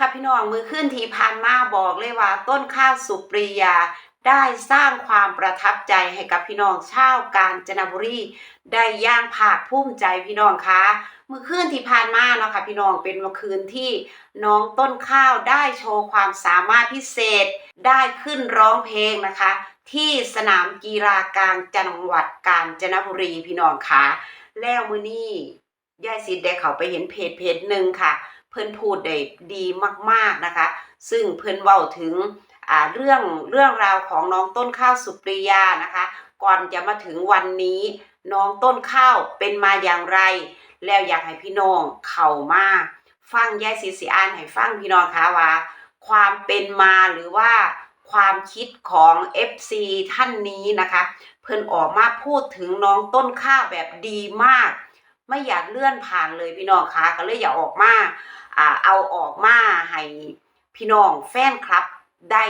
ค่ะพี่น้องมือขึ้นทีผ่านมาบอกเลยว่าต้นข้าวสุปรียาได้สร้างความประทับใจให้กับพี่น้องชาวกาญจนบุรีได้ย่างผากภูมิใจพี่น้องคะมือคืนที่ผ่านมาเนาะค่ะพี่น้องเป็นเมื่อคืนที่น้องต้นข้าวได้โชว์ความสามารถพิเศษ ได้ขึ้นร้องเพลงนะคะ ที่สนามกีฬากลางจังหวัดกาญจนบุรีพี่น้องคะแล้วมือนี้ยายสิทธิ์ได้เขาไปเห็นเพจเพจหนึ่งค่ะ เพิ่อนพูดได้ดีมากๆนะคะ ซึ่งเพิ่อนเว้าถึงเรื่องเรื่องราวของน้องต้นข้าวสุปริยานะคะ ก่อนจะมาถึงวันนี้น้องต้นข้าวเป็นมาอย่างไร แล้วอยากให้พี่น้องเข้ามาฟังยายสีสีอ่านให้ฟังพี่น้องคะว่า ความเป็นมาหรือว่าความคิดของ FC ท่านนี้นะคะ เพิ่นออกมาพูดถึงน้องต้นข้าวแบบดีมาก ไม่อยากเลื่อนผ่านเลยพี่น้องคะก็เลยอยากออกมาอ่าเอาออกมาให้พี่น้องแฟนคลับได้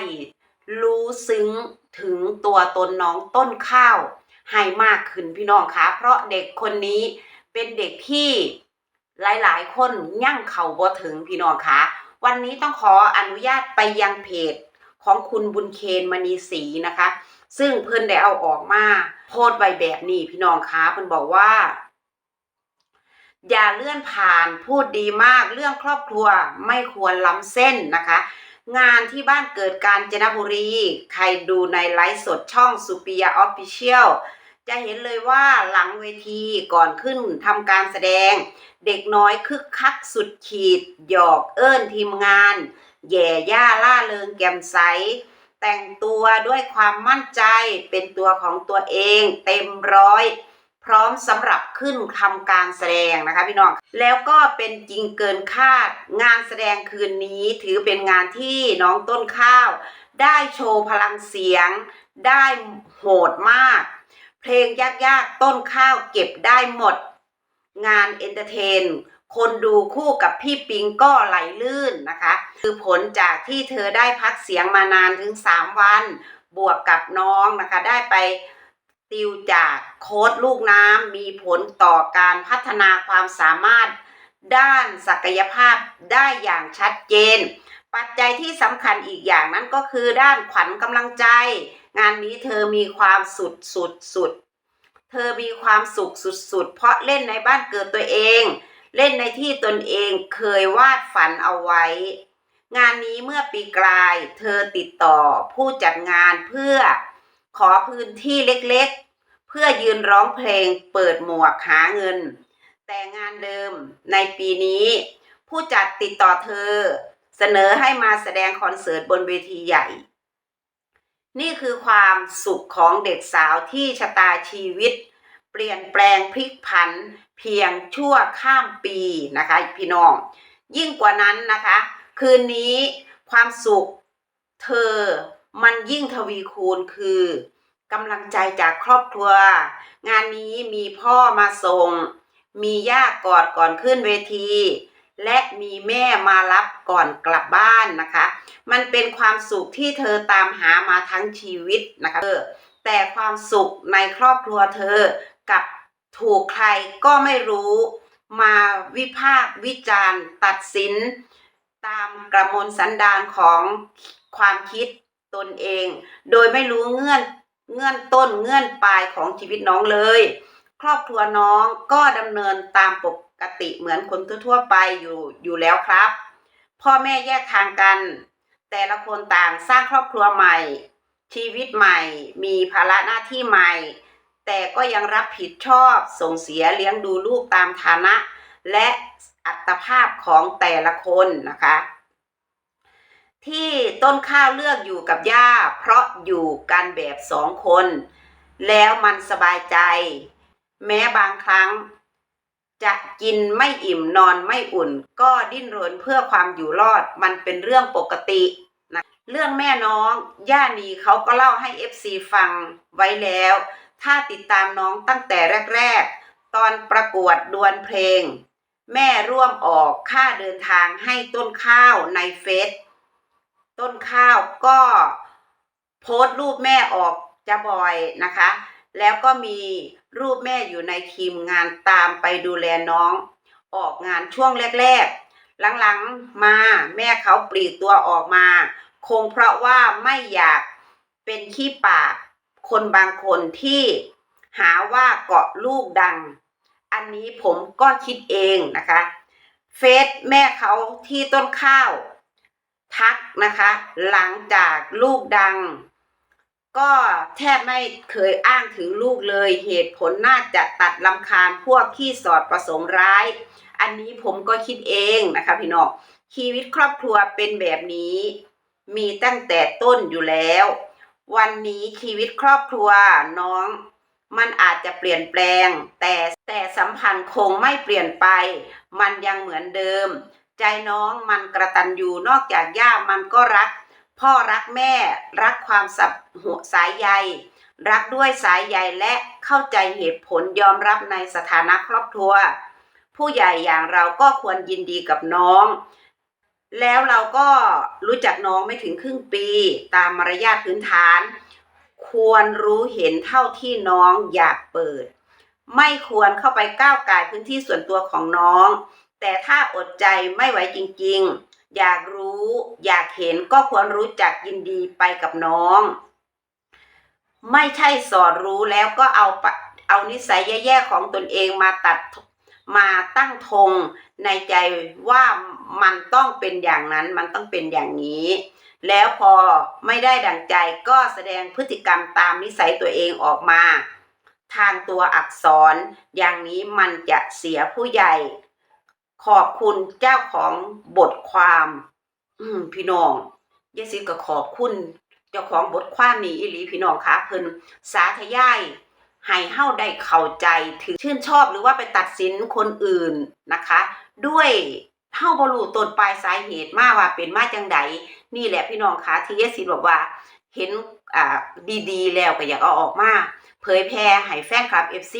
รู้ซึ้งถึงตัวตนน้องต้นข้าวให้มากขึ้นพี่น้องคะเพราะเด็กคนนี้เป็นเด็กที่หลายๆ คนยั่งเขาบ่ถึงพี่น้องคะวันนี้ต้องขออนุญาตไปยังเพจของคุณบุญเคนมณีศรีนะคะ ซึ่งเพิ่นได้เอาออกมาโพสต์ไว้แบบนี้พี่น้องคะเพิ่นบอกว่า อย่าเลื่อนผ่านพูดดีมากเรื่องครอบครัวไม่ควรล้ำเส้นนะคะ งานที่บ้านเกิดกาญจนบุรี ใครดูในไลฟ์สดช่องสุปิยาออฟฟิเชียลจะเห็นเลยว่าหลังเวทีก่อนขึ้นทำการแสดง เด็กน้อยคึกคักสุดขีด หยอกเอิ้นทีมงาน แย่ย่าล่าเริงแจ่มใส แต่งตัวด้วยความมั่นใจเป็นตัวของตัวเองเต็มร้อย พร้อมสำหรับขึ้นทำการแสดงนะคะพี่น้อง แล้วก็เป็นจริงเกินคาด งานแสดงคืนนี้ถือเป็นงานที่น้องต้นข้าว ได้โชว์พลังเสียง ได้โหดมาก เพลงยากๆ ต้นข้าวเก็บได้หมด งานเอนเตอร์เทน คนดูคู่กับพี่ปิงก็ไหลลื่นนะคะ คือผลจากที่เธอได้พักเสียงมานานถึง 3 วัน บวกกับน้องนะคะได้ไป ติวจากโค้ดลูกน้ำมีผลต่อการพัฒนาความสามารถด้านศักยภาพได้อย่างชัดเจน ปัจจัยที่สำคัญอีกอย่างนั้นก็คือด้านขวัญกำลังใจ งานนี้เธอมีความสุดสุดสุด เธอมีความสุขสุดๆเพราะเล่นในบ้านเกิดตัวเอง เล่นในที่ตนเองเคยวาดฝันเอาไว้ งานนี้เมื่อปีกลาย เธอติดต่อผู้จัดงานเพื่อ ขอพื้นที่เล็กๆ เพื่อยืนร้องเพลงเปิดหมวกหาเงิน แต่งานเดิมในปีนี้ ผู้จัดติดต่อเธอ เสนอให้มาแสดงคอนเสิร์ตบนเวทีใหญ่ นี่คือความสุขของเด็กสาวที่ชะตาชีวิต เปลี่ยนแปลงพลิกผัน เพียงชั่วข้ามปีนะคะ พี่น้อง ยิ่งกว่านั้นนะคะ คืนนี้ความสุขเธอ มันยิ่งทวีคูณคือกำลังใจจากครอบครัว งานนี้มีพ่อมาส่ง มีย่ากอดก่อนขึ้นเวที และมีแม่มารับก่อนกลับบ้านนะคะ มันเป็นความสุขที่เธอตามหามาทั้งชีวิตนะคะแต่ความสุขในครอบครัวเธอกับถูกใครก็ไม่รู้มาวิพากษ์วิจารณ์ตัดสิน ตามกระมวลสันดานของความคิด ตนเอง โดยไม่รู้เงื่อนเงื่อนต้นเงื่อนปลายของชีวิตน้องเลย ครอบครัวน้องก็ดำเนินตามปกติเหมือนคนทั่วๆไปอยู่อยู่แล้วครับ พ่อแม่แยกทางกัน แต่ละคนต่างสร้างครอบครัวใหม่ ชีวิตใหม่ มีภาระหน้าที่ใหม่ แต่ก็ยังรับผิดชอบส่งเสียเลี้ยงดูลูกตามฐานะ และอัตภาพของแต่ละคนนะคะ ที่ต้นข้าวเลือกอยู่กับย่า เพราะอยู่กันแบบสองคน แล้วมันสบายใจ แม้บางครั้ง จะกินไม่อิ่มนอนไม่อุ่น ก็ดิ้นรนเพื่อความอยู่รอดมันเป็นเรื่องปกตินะเรื่องแม่น้อง ย่านีเขาก็เล่าให้ FC ฟังไว้แล้ว ถ้าติดตามน้องตั้งแต่แรก ๆ ตอนประกวดดวลเพลง แม่ร่วมออกค่าเดินทางให้ต้นข้าวในเฟซ ต้นข้าวก็โพสต์รูปแม่ออกจะบ่อยนะคะ แล้วก็มีรูปแม่อยู่ในทีมงานตามไปดูแลน้อง ออกงานช่วงแรก ๆ หลังๆมาแม่เขาปลีกตัวออกมา คงเพราะว่าไม่อยากเป็นขี้ปากคนบางคนที่หาว่าเกาะลูกดัง อันนี้ผมก็คิดเองนะคะ เฟซแม่เขาที่ต้นข้าว ทักนะคะ หลังจากลูกดัง ก็แทบไม่เคยอ้างถึงลูกเลย เหตุผลน่าจะตัดลำคาญพวกที่สอดประสงค์ร้าย อันนี้ผมก็คิดเองนะคะพี่น้องชีวิตครอบครัวเป็นแบบนี้ มีตั้งแต่ต้นอยู่แล้ว วันนี้ชีวิตครอบครัวน้องมันอาจจะเปลี่ยนแปลง แต่แต่สัมพันธ์คงไม่เปลี่ยนไป มันยังเหมือนเดิม ใจน้องมันกระตันอยู่นอกจากย่ามันก็รัก พ่อรักแม่รักความสับหัวสายใย รักด้วยสายใยและเข้าใจเหตุผลยอมรับในสถานะครอบครัว ผู้ใหญ่อย่างเราก็ควรยินดีกับน้อง แล้วเราก็รู้จักน้องไม่ถึงครึ่งปีตามมารยาทพื้นฐาน ควรรู้เห็นเท่าที่น้องอยากเปิด ไม่ควรเข้าไปก้าวไก่พื้นที่ส่วนตัวของน้อง แต่ถ้าอดใจไม่ไหวจริงๆ อยากรู้อยากเห็นก็ควรรู้จักยินดีไปกับน้อง ไม่ใช่สอดรู้แล้วก็เอาเอานิสัยแย่ๆของตนเองมาตัดมาตั้งธงในใจว่ามันต้องเป็นอย่างนั้นมันต้องเป็นอย่างนี้ แล้วพอไม่ได้ดังใจก็แสดงพฤติกรรมตามนิสัยตัวเองออกมา ทางตัวอักษร อย่างนี้มันจะเสียผู้ใหญ่ ขอบคุณเจ้าของบทความ อืมพี่น้องยายซิก็ขอบคุณ เจ้าของบทความนี้อีหลีพี่น้องคะเพิ่นสาธยายให้เฮาได้เข้าใจถึงชื่นชอบหรือว่าไปตัดสินคนอื่นนะคะ ด้วยเฮาบรูต้นปลายสาเหตุมาว่าเป็นมาจังใดนี่แหละพี่น้องคะที่ยายซิบอกว่า เห็นอ่าดีๆ แล้วก็อยากเอาออกมาเผยแพร่ให้แฟนคลับ FC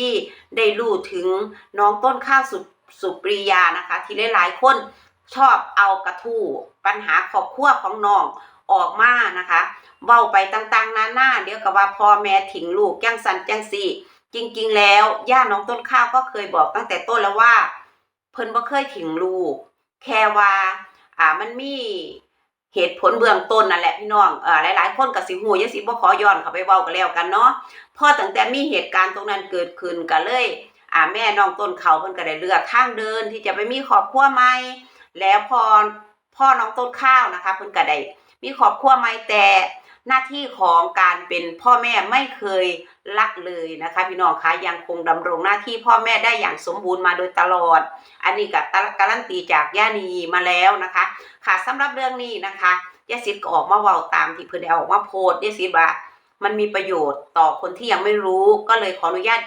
ได้รู้ถึงน้องต้นข้าวสุด สุปรียานะคะ ที่หลายๆคนชอบเอากระทู้ปัญหาครอบครัวของน้องออกมานะคะเว้าไปต่างๆนานาเดี๋ยวก็ว่าพ่อแม่ทิ้งลูกจังสันจังสี่ จริงๆ แล้ว ย่าน้องต้นข้าวก็เคยบอกตั้งแต่ต้นแล้วว่า เพิ่นบ่เคยทิ้งลูก แค่ว่าอ่ามันมีเหตุผลเบื้องต้นนั่นแหละพี่น้องเอ่อหลายๆ คนก็สิฮู้ยังสิบ่ขอย้อนเข้าไปเว้ากันแล้วกันเนาะพอตั้งแต่มีเหตุการณ์ตรงนั้นเกิดขึ้นก็เลย อ่าแม่น้องต้นเขาเพิ่นก็ได้เลือกทางเดินที่จะไปมีครอบครัวใหม่แล้วพอพ่อน้องต้นข้าวนะคะเพิ่นก็ได้มีครอบครัวใหม่แต่หน้าที่ของการเป็นพ่อแม่ไม่เคยลักเลยนะคะพี่น้องคะยังคงดำรงหน้าที่พ่อแม่ได้อย่างสมบูรณ์มาโดยตลอด อันนี้ก็การันตีจากย่านีมาแล้วนะคะ ค่ะสำหรับเรื่องนี้นะคะยาซิดก็ออกมาเว้าตามที่เพิ่นได้เอาอกมาโพสต์ยาซิดว่ามันมีประโยชน์ต่อคนที่ยังไม่รู้ก็เลยขออนุญาต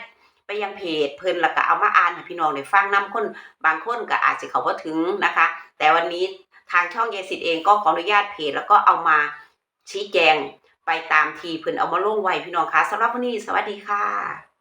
ไปยังเพจเพิ่นแล้วก็เอามาอ่านให้พี่น้องได้ฟังนํคนบางคนก็อาจจะเขาบ่ถึงนะคะ แต่วันนี้ทางช่องเยสิทธ์เองก็ขออนุญาตเพจแล้วก็เอามาชี้แจงไปตามทีเพิ่นเอามาลงไว้พี่น้องคะสำหรับวันนี้สวัสดีค่ะ